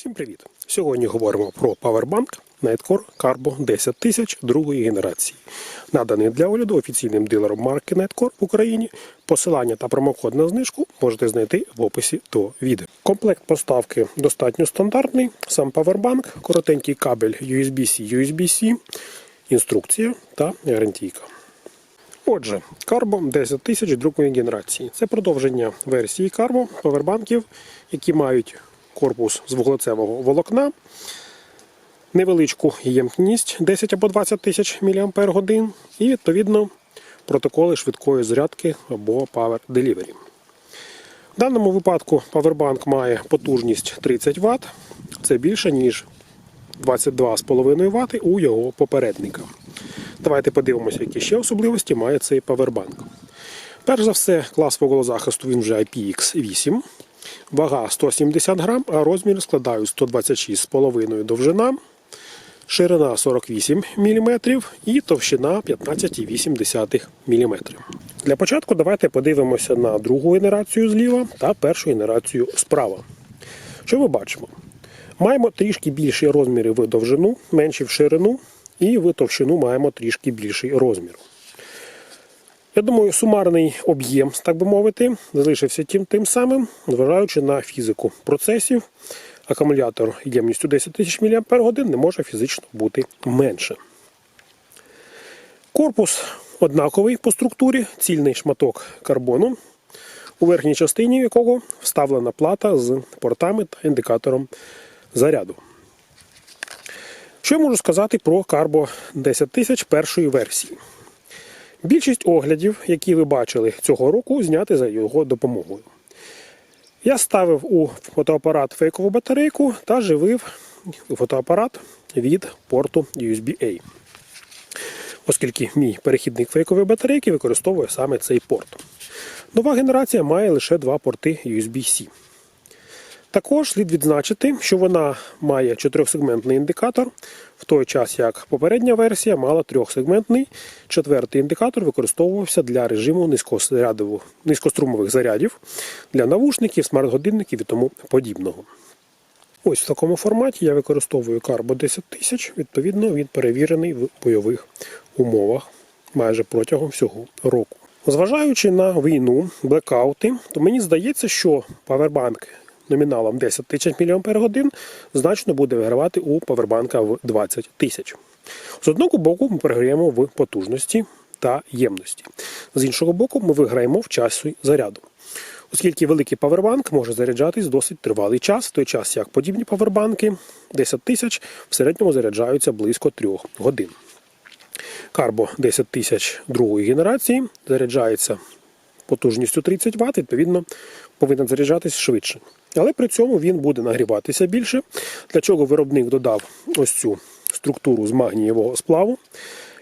Всім привіт! Сьогодні говоримо про Powerbank Nightcore Carbo 10000 другої генерації, наданий для огляду офіційним дилером марки Nightcore в Україні. Посилання та промокод на знижку можете знайти в описі до відео. Комплект поставки достатньо стандартний. Сам Powerbank, коротенький кабель USB-C, USB-C, інструкція та гарантійка. Отже, Carbo 10 тисяч другої генерації. Це продовження версії Carbo повербанків, які мають корпус з вуглецевого волокна, невеличку ємкність 10 або 20 тисяч мАч і, відповідно, протоколи швидкої зарядки або Power Delivery. В даному випадку Powerbank має потужність 30 Вт, це більше, ніж 22,5 Вт у його попередника. Давайте подивимося, які ще особливості має цей павербанк. Перш за все, клас вуглезахисту він вже IPX8. Вага 170 грам, а розмір складають 126,5 довжина, ширина 48 мм і товщина 15,8 мм. Для початку давайте подивимося на другу генерацію зліва та першу генерацію справа. Що ми бачимо? Маємо трішки більші розміри в довжину, менші в ширину, і в товщину маємо трішки більший розмір. Я думаю, сумарний об'єм, так би мовити, залишився тим, тим самим, зважаючи на фізику процесів. Акумулятор ємністю 10 тисяч мАч не може фізично бути менше. Корпус однаковий по структурі, цільний шматок карбону, у верхній частині якого вставлена плата з портами та індикатором заряду. Що я можу сказати про Carbo 10000 тисяч першої версії? Більшість оглядів, які ви бачили цього року, зняти за його допомогою. Я ставив у фотоапарат фейкову батарейку та живив фотоапарат від порту USB-A. Оскільки мій перехідник фейкової батарейки використовує саме цей порт. Нова генерація має лише два порти USB-C. Також слід відзначити, що вона має чотирьохсегментний індикатор, в той час як попередня версія мала трьохсегментний. Четвертий індикатор використовувався для режиму низькострумових зарядів для навушників, смарт-годинників і тому подібного. Ось в такому форматі я використовую Carbo 10 тисяч, відповідно, він перевірений в бойових умовах майже протягом всього року. Зважаючи на війну, блекаути, то мені здається, що павербанк номіналом 10 тисяч мАч значно буде вигравати у павербанка в 20 тисяч. З одного боку, ми програємо в потужності та ємності. З іншого боку, ми виграємо в часі заряду. Оскільки великий павербанк може заряджатись досить тривалий час, в той час як подібні павербанки 10 тисяч в середньому заряджаються близько 3 годин. Карбо 10 тисяч другої генерації заряджається потужністю 30 Вт, відповідно, повинен заряджатись швидше. Але при цьому він буде нагріватися більше, для чого виробник додав ось цю структуру з магнієвого сплаву,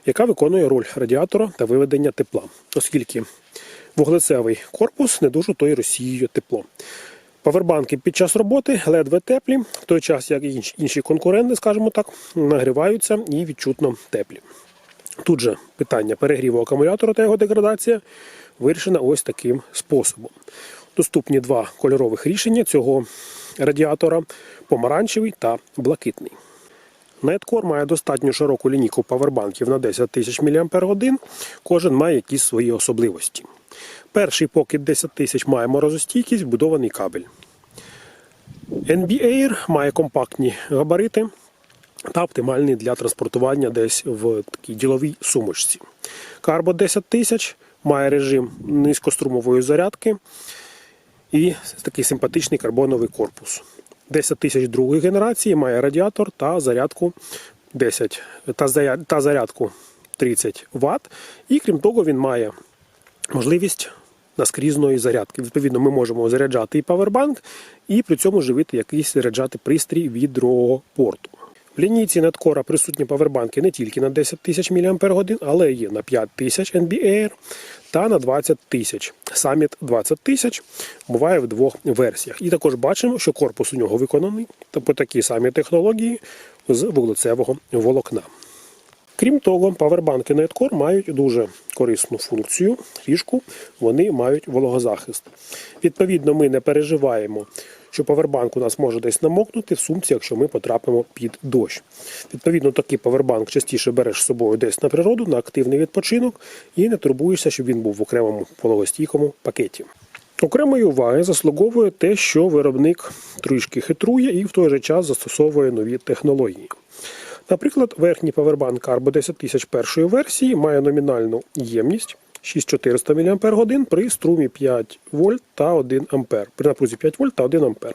яка виконує роль радіатора та виведення тепла, оскільки вуглецевий корпус не дуже той розсіює тепло. Павербанки під час роботи ледве теплі, в той час, як і інші конкуренти, скажімо так, нагріваються і відчутно теплі. Тут же питання перегріву акумулятора та його деградація вирішена ось таким способом. Доступні два кольорових рішення цього радіатора помаранчевий та блакитний. Nightcore має достатньо широку лінійку павербанків на 10 тисяч мАч, кожен має якісь свої особливості. Перший Pocket 10 тисяч має морозостійкість, вбудований кабель. NB Air має компактні габарити та оптимальний для транспортування десь в такій діловій сумочці. Carbo 10 тисяч має режим низькострумової зарядки і такий симпатичний карбоновий корпус. 10 тисяч другої генерації має радіатор та зарядку 10 та зарядку 30 Вт. І крім того, він має можливість наскрізної зарядки. Відповідно, ми можемо заряджати і павербанк, і при цьому живити якийсь заряджати пристрій від другого порту. Лінійці Netcore присутні павербанки не тільки на 10 тисяч мАч, але є на 5 тисяч NBAir та на 20 тисяч. Summit 20 тисяч буває в двох версіях. І також бачимо, що корпус у нього виконаний по такій самій технології з вуглецевого волокна. Крім того, павербанки Nightcore мають дуже корисну функцію, фішку, вони мають вологозахист. Відповідно, ми не переживаємо, що павербанк у нас може десь намокнути в сумці, якщо ми потрапимо під дощ. Відповідно, такий павербанк частіше береш з собою десь на природу, на активний відпочинок і не турбуєшся, щоб він був в окремому вологостійкому пакеті. Окремої уваги заслуговує те, що виробник трішки хитрує і в той же час застосовує нові технології. Наприклад, верхній павербанк Carbo 10000 першої версії має номінальну ємність 6400 мАч при струмі 5 вольт та 1 А, при напрузі 5 вольт та 1 А.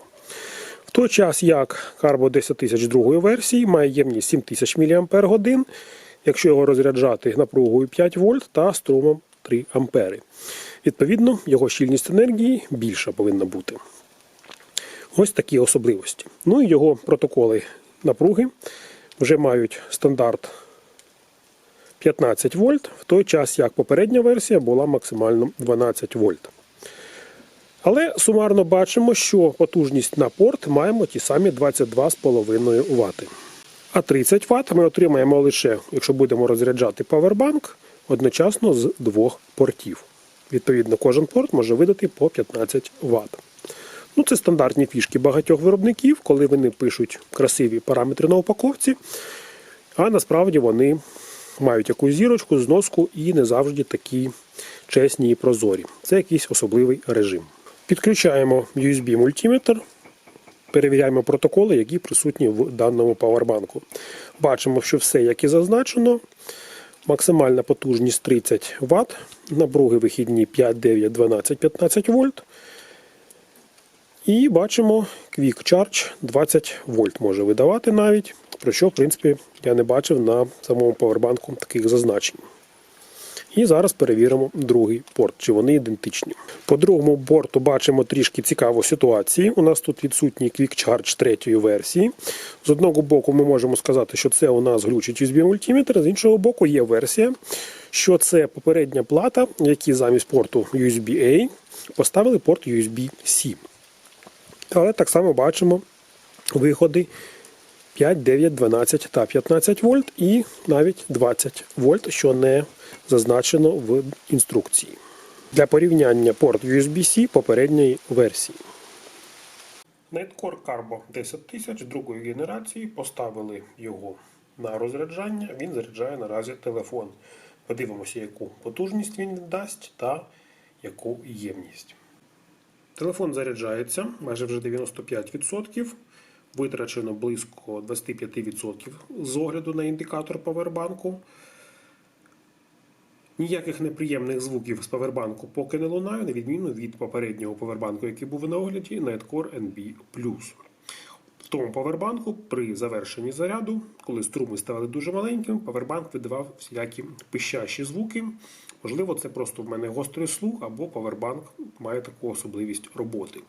В той час як Carbo 10000 другої версії має ємність 7000 мАч, якщо його розряджати напругою 5 вольт та струмом 3 А. Відповідно, його щільність енергії більша повинна бути. Ось такі особливості. Ну і його протоколи напруги вже мають стандарт 15 вольт, в той час як попередня версія була максимально 12 вольт. Але сумарно бачимо, що потужність на порт маємо ті самі 22,5 Вт. А 30 Вт ми отримаємо лише, якщо будемо розряджати павербанк, одночасно з двох портів. Відповідно, кожен порт може видати по 15 Вт. Ну, це стандартні фішки багатьох виробників, коли вони пишуть красиві параметри на упаковці, а насправді вони мають якусь зірочку, зноску і не завжди такі чесні і прозорі. Це якийсь особливий режим. Підключаємо USB мультиметр, перевіряємо протоколи, які присутні в даному павербанку. Бачимо, що все, як і зазначено. Максимальна потужність 30 Вт, напруги вихідні 5, 9, 12, 15 вольт. І бачимо Quick Charge 20 вольт може видавати навіть, про що, в принципі, я не бачив на самому павербанку таких зазначень. І зараз перевіримо другий порт, чи вони ідентичні. По другому борту бачимо трішки цікаву ситуацію. У нас тут відсутній Quick Charge третьої версії. З одного боку, ми можемо сказати, що це у нас глючить USB мультиметр, з іншого боку, є версія, що це попередня плата, в якій замість порту USB-A поставили порт USB-C. Але так само бачимо виходи 5, 9, 12 та 15 вольт і навіть 20 вольт, що не зазначено в інструкції. Для порівняння порт USB-C попередньої версії. Netcore Carbo 10000 другої генерації поставили його на розряджання. Він заряджає наразі телефон. Подивимося, яку потужність він дасть та яку ємність. Телефон заряджається майже вже 95%. Витрачено близько 25% з огляду на індикатор павербанку. Ніяких неприємних звуків з павербанку поки не лунає, на відміну від попереднього павербанку, який був на огляді, Netcore NB+. В тому павербанку при завершенні заряду, коли струми ставали дуже маленькими, павербанк видавав всілякі пищащі звуки. Можливо, це просто в мене гострий слух або павербанк має таку особливість роботи.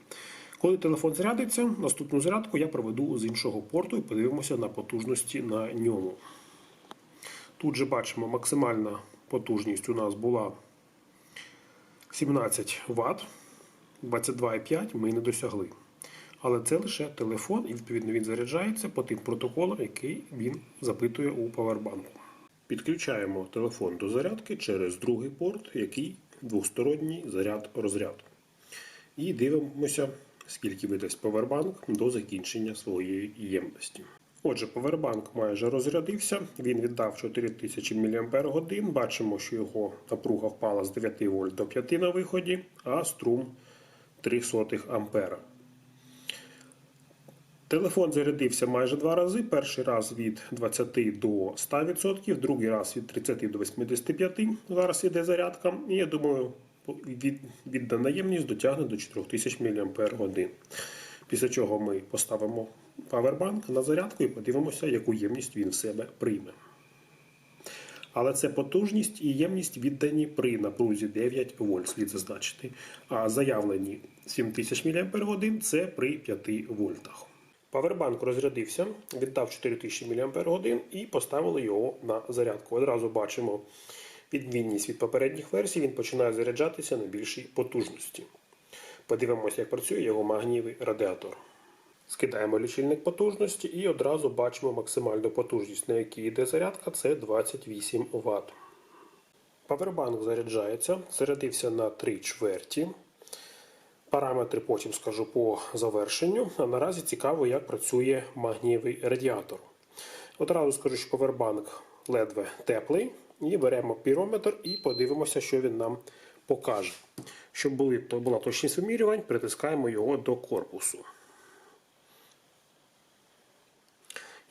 Коли телефон зарядиться, наступну зарядку я проведу з іншого порту і подивимося на потужності на ньому. Тут же бачимо, максимальна потужність у нас була 17 Вт, 22,5 ми не досягли. Але це лише телефон, і відповідно він заряджається по тим протоколам, який він запитує у павербанку. Підключаємо телефон до зарядки через другий порт, який двосторонній заряд-розряд. І дивимося, скільки видасть павербанк до закінчення своєї ємності. Отже, павербанк майже розрядився, він віддав 4000 мАч. Бачимо, що його напруга впала з 9 вольт до 5 на виході, а струм 0,03 А. Телефон зарядився майже два рази. Перший раз від 20 до 100%, другий раз від 30 до 85%. Зараз іде зарядка. І я думаю, від, віддана ємність дотягне до 4000 мАч. Після чого ми поставимо павербанк на зарядку і подивимося, яку ємність він в себе прийме. Але це потужність і ємність віддані при напрузі 9 вольт, слід зазначити. А заявлені 7000 мАч це при 5 вольтах. Павербанк розрядився, віддав 4000 мАч і поставили його на зарядку. Одразу бачимо відмінність від попередніх версій, він починає заряджатися на більшій потужності. Подивимося, як працює його магнієвий радіатор. Скидаємо лічильник потужності і одразу бачимо максимальну потужність, на якій йде зарядка, це 28 Вт. Павербанк заряджається, зарядився на 3 чверті. Параметри потім скажу по завершенню. А наразі цікаво, як працює магнієвий радіатор. Одразу скажу, що повербанк ледве теплий. І беремо пірометр і подивимося, що він нам покаже. Щоб була точність вимірювань, притискаємо його до корпусу.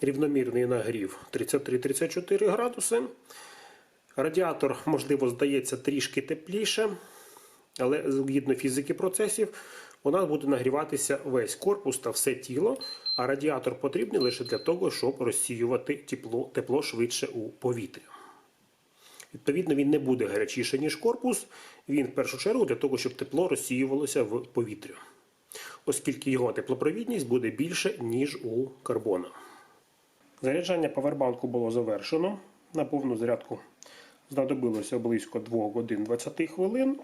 Рівномірний нагрів 33-34 градуси. Радіатор, можливо, здається трішки тепліше, але згідно фізики процесів, у нас буде нагріватися весь корпус та все тіло, а радіатор потрібний лише для того, щоб розсіювати тепло, тепло швидше у повітря. Відповідно, він не буде гарячіше, ніж корпус. Він в першу чергу для того, щоб тепло розсіювалося в повітря, оскільки його теплопровідність буде більше, ніж у карбона. Заряджання павербанку було завершено. На повну зарядку знадобилося близько 2 годин 20 хвилин.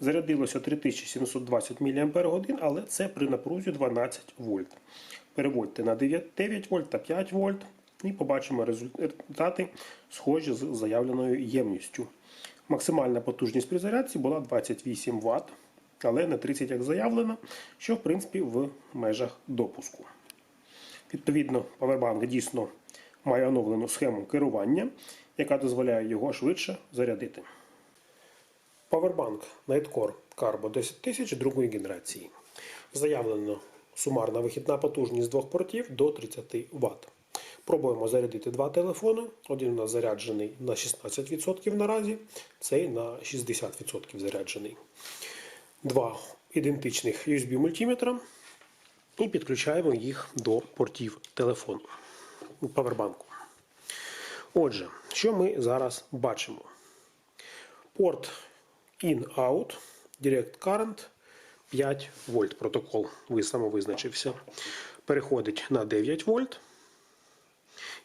Зарядилося 3720 мАч, але це при напрузі 12 вольт. Переводьте на 9 9 вольт та 5 вольт і побачимо результати схожі з заявленою ємністю. Максимальна потужність при зарядці була 28 Вт, але не 30 як заявлено, що в принципі в межах допуску. Відповідно, Powerbank дійсно має оновлену схему керування, яка дозволяє його швидше зарядити. Powerbank Nightcore Carbo 10000 другої генерації. Заявлено сумарна вихідна потужність двох портів до 30 Вт. Пробуємо зарядити два телефони. Один у нас заряджений на 16% наразі, цей на 60% заряджений. Два ідентичних USB мультиметра і підключаємо їх до портів телефону павербанку. Отже, що ми зараз бачимо? Порт In-Out, Direct Current 5 вольт. Протокол ви самовизначився. Переходить на 9 вольт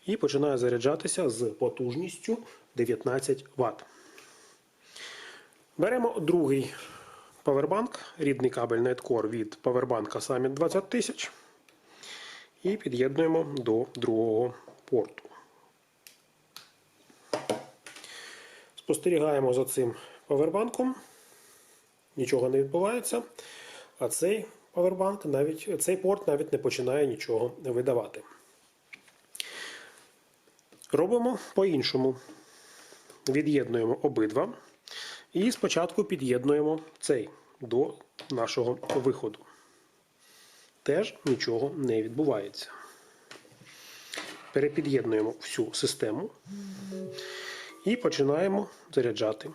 і починає заряджатися з потужністю 19 Вт. Беремо другий павербанк, рідний кабель Netcore від павербанка Summit 20000 і під'єднуємо до другого порту. Спостерігаємо за цим павербанком. Нічого не відбувається. А цей навіть цей порт навіть не починає нічого видавати. Робимо по-іншому. Від'єднуємо обидва. І спочатку під'єднуємо цей до нашого виходу. Теж нічого не відбувається. Перепід'єднуємо всю систему і починаємо заряджати.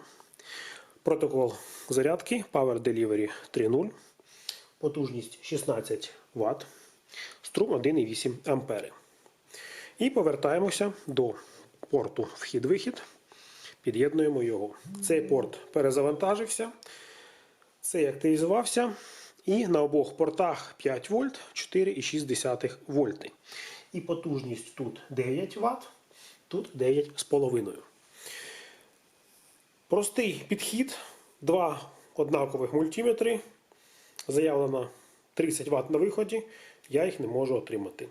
Протокол зарядки Power Delivery 3.0. Потужність 16 Вт. Струм 1,8 А. І повертаємося до порту вхід-вихід. Під'єднуємо його. Цей порт перезавантажився, цей активізувався. І на обох портах 5 вольт 4,6 вольти. І потужність тут 9 Вт, тут 9,5. Простий підхід. Два однакових мультиметри. Заявлено 30 Вт на виході, я їх не можу отримати.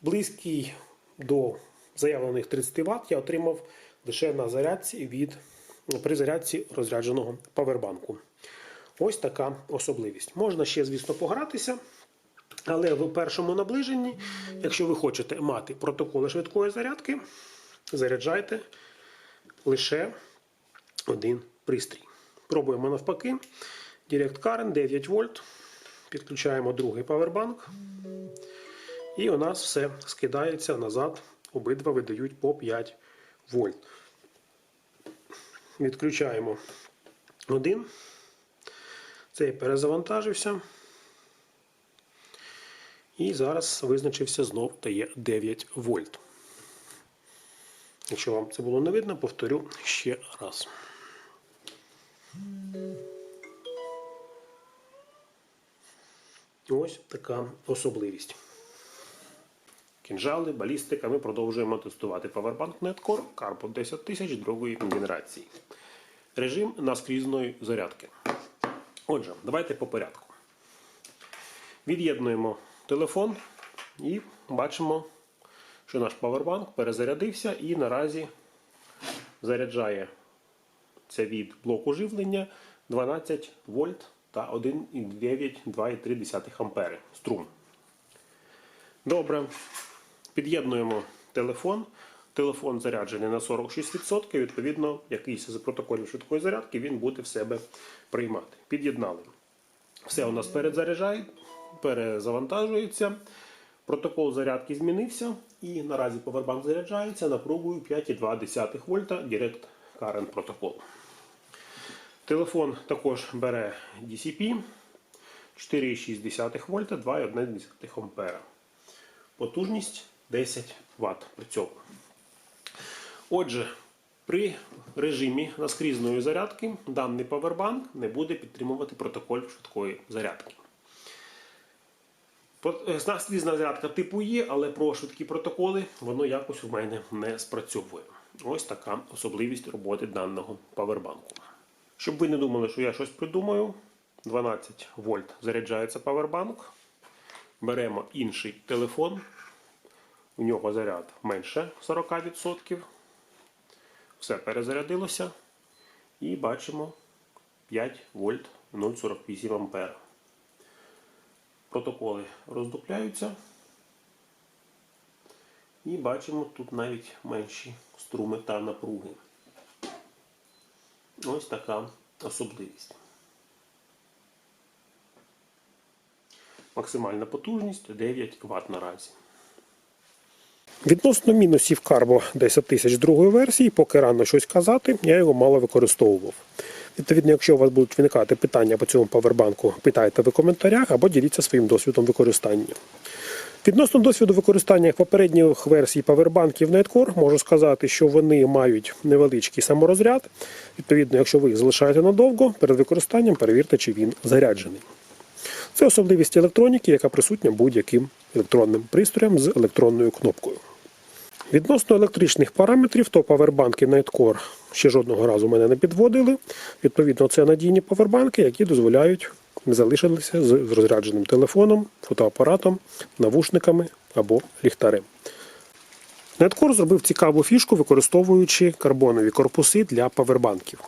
Близький до заявлених 30 Вт я отримав лише на зарядці від, при зарядці розрядженого павербанку. Ось така особливість. Можна ще, звісно, погратися. Але в першому наближенні, якщо ви хочете мати протоколи швидкої зарядки, заряджайте лише один пристрій. Пробуємо навпаки. Direct Current 9 вольт. Підключаємо другий павербанк. І у нас все скидається назад. Обидва видають по 5 вольт. Відключаємо один. Цей перезавантажився. І зараз визначився знов дає 9 вольт. Якщо вам це було не видно, повторю ще раз. Ось така особливість. Кінжали, балістика. Ми продовжуємо тестувати Powerbank Netcore Carpo 10000 другої генерації. Режим наскрізної зарядки. Отже, давайте по порядку. Від'єднуємо телефон і бачимо, що наш павербанк перезарядився і наразі заряджає це від блоку живлення 12 вольт та 1,9 2,3 ампери струм. Добре. Під'єднуємо телефон. Телефон заряджений на 46%, відповідно, якийсь з протоколів швидкої зарядки він буде в себе приймати. Під'єднали. Все у нас перезаряджає, перезавантажується. Протокол зарядки змінився і наразі повербанк заряджається напругою 5,2 вольта Direct Current протокол. Телефон також бере DCP 4,6 вольта 2,1 ампера. Потужність 10 Вт при цьому. Отже, при режимі наскрізної зарядки даний павербанк не буде підтримувати протоколь швидкої зарядки. Е, Наскрізна зарядка типу є, але про швидкі протоколи воно якось у мене не спрацьовує. Ось така особливість роботи даного павербанку. Щоб ви не думали, що я щось придумаю, 12 вольт заряджається павербанк. Беремо інший телефон. У нього заряд менше 40%. Все перезарядилося. І бачимо 5 вольт 0,48 ампера. Протоколи роздупляються. І бачимо тут навіть менші струми та напруги. Ось така особливість. Максимальна потужність 9 Вт наразі. Відносно мінусів Carbo 10 тисяч другої версії, поки рано щось казати, я його мало використовував. Відповідно, якщо у вас будуть виникати питання по цьому павербанку, питайте в коментарях або діліться своїм досвідом використання. Відносно досвіду використання попередніх версій павербанків Nightcore, можу сказати, що вони мають невеличкий саморозряд. Відповідно, якщо ви їх залишаєте надовго, перед використанням перевірте, чи він заряджений. Це особливість електроніки, яка присутня будь-яким електронним пристроєм з електронною кнопкою. Відносно електричних параметрів, то павербанки Nightcore ще жодного разу мене не підводили. Відповідно, це надійні павербанки, які дозволяють залишитися з розрядженим телефоном, фотоапаратом, навушниками або ліхтарем. Netcore зробив цікаву фішку, використовуючи карбонові корпуси для павербанків.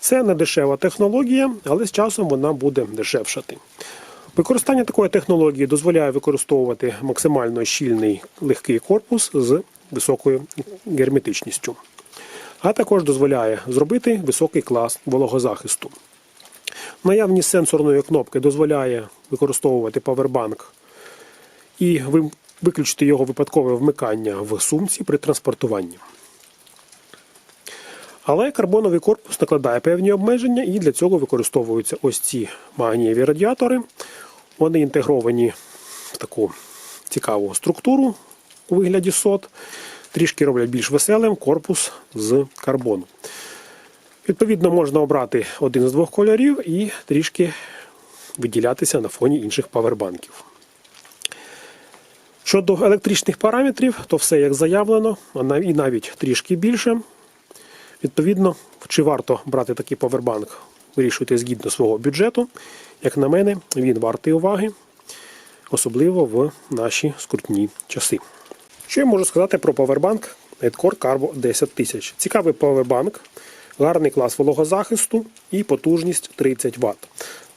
Це не дешева технологія, але з часом вона буде дешевшати. Використання такої технології дозволяє використовувати максимально щільний легкий корпус з високою герметичністю, а також дозволяє зробити високий клас вологозахисту. Наявність сенсорної кнопки дозволяє використовувати павербанк і виключити його випадкове вмикання в сумці при транспортуванні. Але карбоновий корпус накладає певні обмеження, і для цього використовуються ось ці магнієві радіатори. Вони інтегровані в таку цікаву структуру у вигляді сот, трішки роблять більш веселим корпус з карбону. Відповідно, можна обрати один з двох кольорів і трішки виділятися на фоні інших павербанків. Щодо електричних параметрів, то все як заявлено, і навіть трішки більше. Відповідно, чи варто брати такий павербанк, вирішуйте згідно свого бюджету. Як на мене, він вартий уваги, особливо в наші скрутні часи. Що я можу сказати про павербанк Nightcore Carbo 10000? Цікавий павербанк, гарний клас вологозахисту і потужність 30 Вт.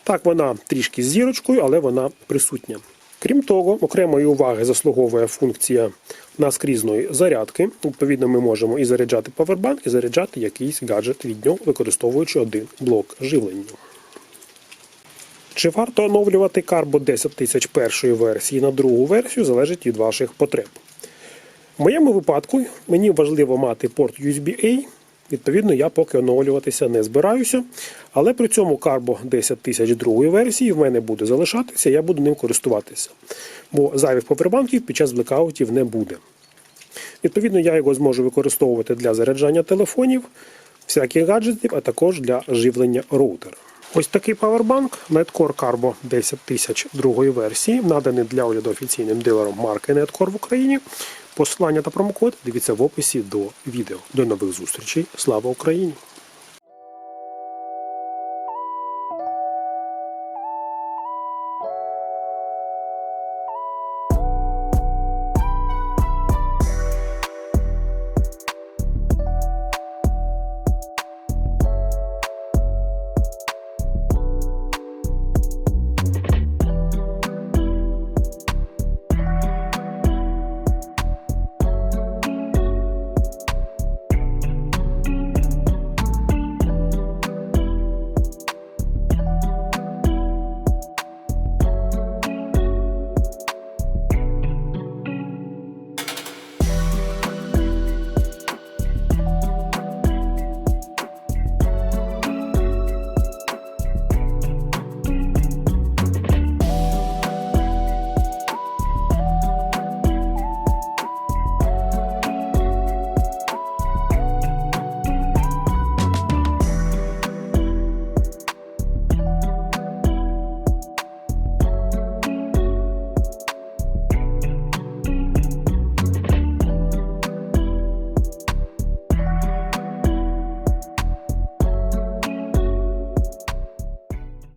Так, вона трішки з зірочкою, але вона присутня. Крім того, окремої уваги заслуговує функція наскрізної зарядки. Відповідно, ми можемо і заряджати павербанк, і заряджати якийсь гаджет від нього, використовуючи один блок живлення. Чи варто оновлювати Carbo 10 тисяч першої версії на другу версію, залежить від ваших потреб. В моєму випадку мені важливо мати порт USB-A. Відповідно, я поки оновлюватися не збираюся. Але при цьому Carbo 10 тисяч другої версії в мене буде залишатися, я буду ним користуватися. Бо зайвих павербанків під час блекаутів не буде. Відповідно, я його зможу використовувати для заряджання телефонів, всяких гаджетів, а також для живлення роутера. Ось такий павербанк Netcore Carbo 10 тисяч другої версії, наданий для огляду офіційним дилером марки Netcore в Україні. Посилання та промокод дивіться в описі до відео. До нових зустрічей. Слава Україні!